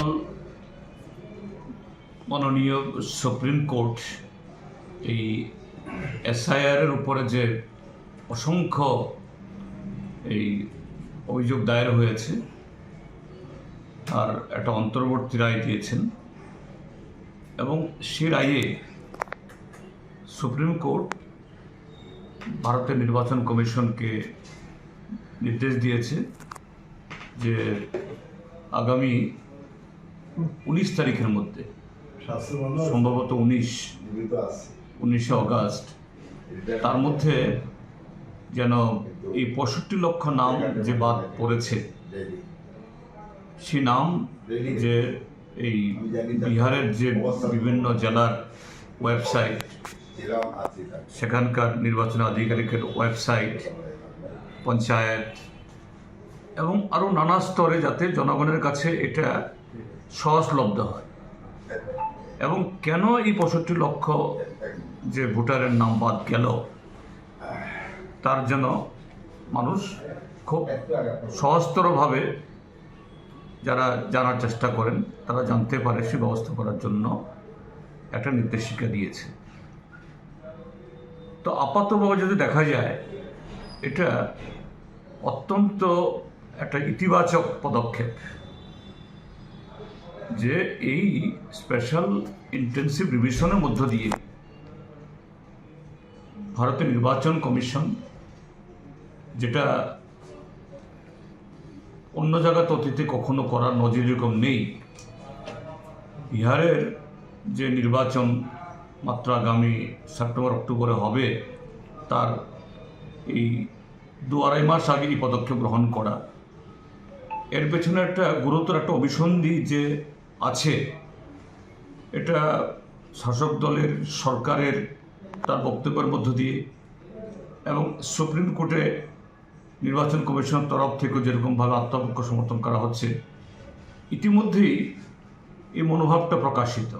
গতকাল মাননীয় supreme court, এই এসআইআর এর উপরে যে অসংখ্য এই অভিযোগ দায়ের হয়েছে, তার একটা অন্তর্বর্তী রায় দিয়েছেন এবং সে রায়ে সুপ্রিম কোর্ট ভারতের নির্বাচন কমিশনকে নির্দেশ দিয়েছে যে আগামী উনিশ তারিখের মধ্যে। সম্ভবত উনিশ। উনিশে অগাস্ট। তার মধ্যে যেন এই পঁয়ষট্টি লক্ষ নাম যে বাদ পড়েছে সে নাম যে এই বিহারের যে বিভিন্ন জেলার ওয়েবসাইট। সেখানকার নির্বাচন আধিকারিকের ওয়েবসাইট পঞ্চায়েত এবং আরও নানা স্তরে যাতে জনগণের কাছে এটা সহজলব্ধ হয়। এবং কেন এই পঁয়ষট্টি লক্ষ যে ভোটারের নাম বাদ গেল, তার জন্য মানুষ খুব সহজতরভাবে যারা জানার চেষ্টা করেন, তারা জানতে পারে সে ব্যবস্থা করার জন্য একটা নির্দেশিকা দিয়েছে। তো আপাতভাবে যদি দেখা যায়, এটা অত্যন্ত একটা ইতিবাচক পদক্ষেপ। যে এই স্পেশাল ইন্টেন্সিভ রিভিশনের মধ্য দিয়ে ভারতের নির্বাচন কমিশন যেটা অন্য জায়গাতে অতীতে কখনো করার নজির এরকম নেই, বিহারের যে নির্বাচন মাত্র আগামী সেপ্টেম্বর, অক্টোবরে হবে, তার এই দু আড়াই মাস আগে এই পদক্ষেপ গ্রহণ করা। এর পেছনে একটা গুরুতর একটা অভিসন্ধি যে আছে। এটা শাসক দলের সরকারের তার বক্তব্যের মধ্য দিয়ে এবং সুপ্রিম কোর্টে নির্বাচন কমিশনের তরফ থেকে যেরকমভাবে আত্মপক্ষ সমর্থন করা হচ্ছে, ইতিমধ্যেই এই মনোভাবটা প্রকাশিত।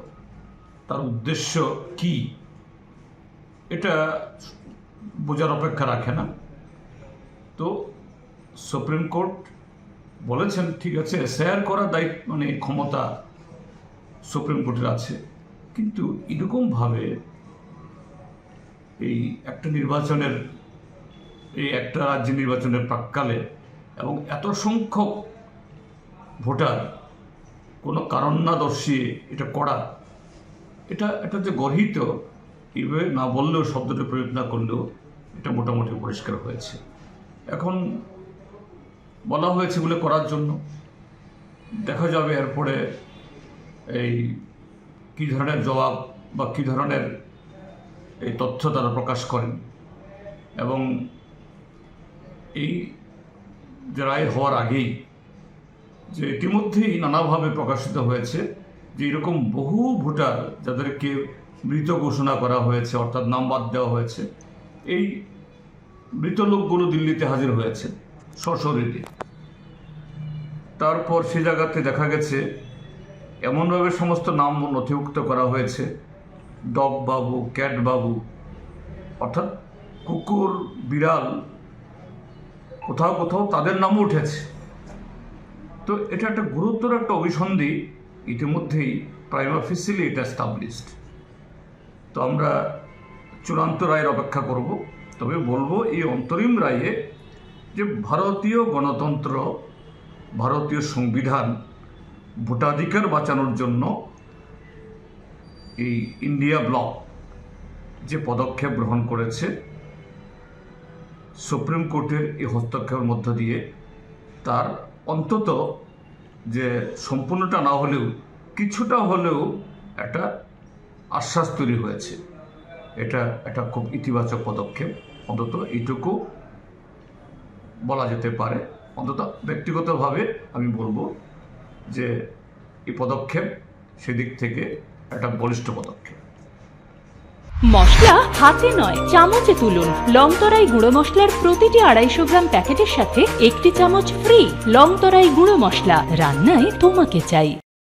তার উদ্দেশ্য কি? এটা বোঝার অপেক্ষা রাখে না। তো সুপ্রিম কোর্ট বলেছেন, ঠিক আছে, এসআইআর করার দায়িত্ব মানে ক্ষমতা সুপ্রিম কোর্টের আছে। কিন্তু এরকমভাবে এই একটা নির্বাচনের, এই একটা রাজ্য নির্বাচনের প্রাককালে এবং এত সংখ্যক ভোটার কোনো কারণ না দর্শিয়ে এটা করা, এটা এটা যে গর্হিত, এইভাবে না বললেও, শব্দটা প্রয়োগ না করলেও এটা মোটামুটি পরিষ্কার হয়েছে। এখন বলা হয়েছে বলে করার জন্য। দেখা যাবে এরপরে এই কী ধরনের জবাব বা কী ধরনের এই তথ্য তারা প্রকাশ করেন? এবং এই রায় হওয়ার আগেই যে ইতিমধ্যেই নানাভাবে প্রকাশিত হয়েছে যে এরকম বহু ভোটার যাদেরকে মৃত ঘোষণা করা হয়েছে, অর্থাৎ নাম বাদ দেওয়া হয়েছে, এই মৃত লোকগুলো দিল্লিতে হাজির হয়েছে সশরীরে তারপর সে জায়গাতে দেখা গেছে এমনভাবে সমস্ত নাম নথিভুক্ত করা হয়েছে। ডগ বাবু, ক্যাট বাবু, অর্থাৎ কুকুর, বিড়াল, কোথাও কোথাও তাদের নামও উঠেছে। তো এটা একটা গুরুতর একটা অভিসন্ধি ইতিমধ্যেই প্রাইম অফিসিয়ালি এটা স্টাবলিশড তো আমরা চূড়ান্ত রায়ের অপেক্ষা করব। তবে বলব এই অন্তরিম রায়ে যে ভারতীয় গণতন্ত্র, ভারতীয় সংবিধান ভোটাধিকার বাঁচানোর জন্য এই ইন্ডিয়া ব্লক যে পদক্ষেপ গ্রহণ করেছে, সুপ্রিম কোর্টের এই হস্তক্ষেপের মধ্য দিয়ে তার অন্তত যে সম্পূর্ণটা না হলেও, কিছুটা হলেও একটা আশ্বাস তৈরি হয়েছে। এটা একটা খুব ইতিবাচক পদক্ষেপ। অন্তত এইটুকু বলা যেতে পারে। অন্তত ব্যক্তিগতভাবে আমি বলব যে এই পদক্ষেপ সেদিক থেকে একটা বলিষ্ঠ পদক্ষেপ। মশলা হাতে নয়, চামচে তুলুন। লংতরাই গুঁড়ো মশলার প্রতিটি আড়াইশো গ্রাম প্যাকেটের সাথে একটি চামচ ফ্রি লংতরাই গুঁড়ো মশলা। রান্নায় তোমাকে চাই।